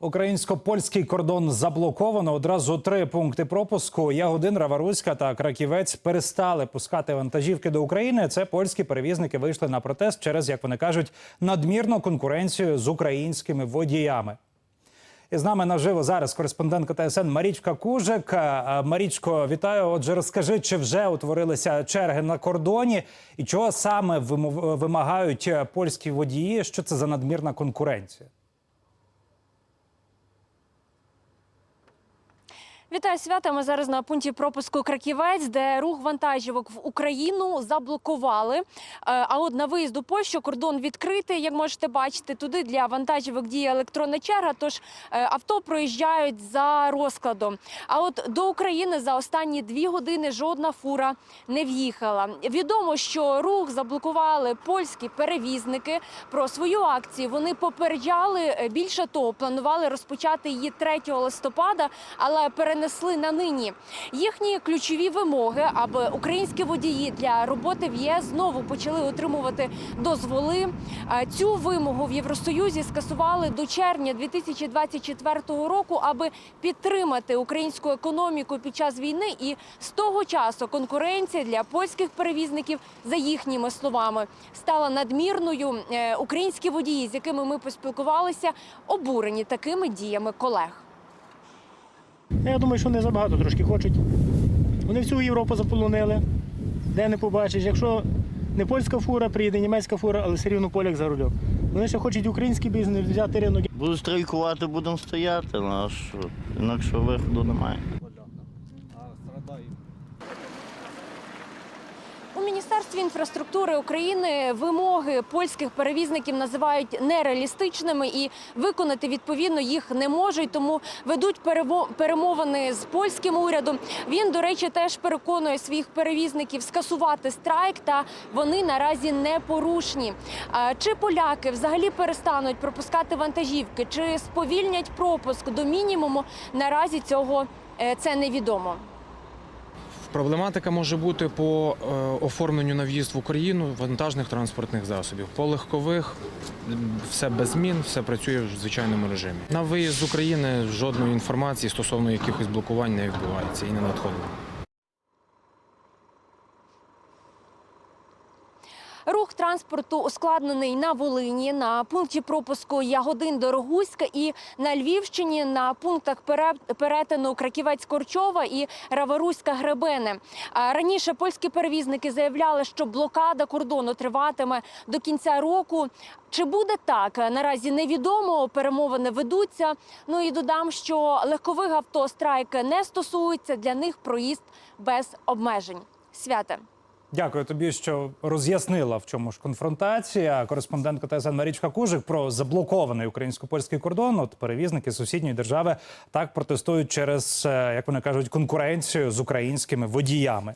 Українсько-польський кордон заблоковано. Одразу три пункти пропуску. Ягодин, Раваруська та Краківець перестали пускати вантажівки до України. Це польські перевізники вийшли на протест через, як вони кажуть, надмірну конкуренцію з українськими водіями. І з нами наживо зараз кореспондентка ТСН Марічка Кужик. Е, Марічко, вітаю. Отже, розкажи, чи вже утворилися черги на кордоні, і чого саме вимагають польські водії? Що це за надмірна конкуренція? Вітаю свята. Ми зараз на пункті пропуску Краківець, де рух вантажівок в Україну заблокували. Е, А от на виїзд у Польщу кордон відкритий. Як можете бачити, туди для вантажівок діє електронна черга. Тож е, авто проїжджають за розкладом. А от до України за останні дві години жодна фура не в'їхала. Відомо, що рух заблокували польські перевізники. Про свою акцію вони попереджали. Е, Більше того, планували розпочати її 3 листопада, але перенесли на нині. Їхні ключові вимоги, аби українські водії для роботи в ЄС знову почали отримувати дозволи. Е, Цю вимогу в Євросоюзі скасували до червня 2024 року, аби підтримати українську економіку під час війни. І з того часу конкуренція для польських перевізників, за їхніми словами, стала надмірною. Е, Українські водії, з якими ми поспілкувалися, обурені такими діями колег. Я думаю, що вони забагато трошки хочуть. Вони всю Європу заполонили, де не побачиш. Якщо не польська фура, приїде німецька фура, але все рівно поляк за рулем. Вони ще хочуть український бізнес взяти ринок. Буду страйкувати, будемо стояти, але інакше що? інакшого виходу немає. Міністерстві інфраструктури України вимоги польських перевізників називають нереалістичними і виконати відповідно їх не можуть. Тому ведуть перемовини з польським урядом. Він, до речі, теж переконує своїх перевізників скасувати страйк, та вони наразі не порушні. Чи поляки взагалі перестануть пропускати вантажівки, чи сповільнять пропуск до мінімуму? Наразі цього е, це невідомо. Проблематика може бути по е, оформленню на в'їзд в Україну вантажних транспортних засобів. По легкових все без змін, все працює в звичайному режимі. На виїзд з України жодної інформації стосовно якихось блокувань не відбувається і не надходило. Рух транспорту ускладнений на Волині, на пункті пропуску Ягодин Дорогуська і на Львівщині на пунктах перетину Краківець-Корчова і Раваруська Гребене. Раніше польські перевізники заявляли, що блокада кордону триватиме до кінця року. Чи буде так? Наразі невідомо. Перемовини ведуться. Ну і додам, що легкових авто страйк не стосується. Для них проїзд без обмежень. Святе. Дякую тобі, що роз'яснила, в чому ж конфронтація. Кореспондентка ТСН Марічка Кужик про заблокований українсько-польський кордон. От перевізники сусідньої держави так протестують через, е, як вони кажуть, конкуренцію з українськими водіями.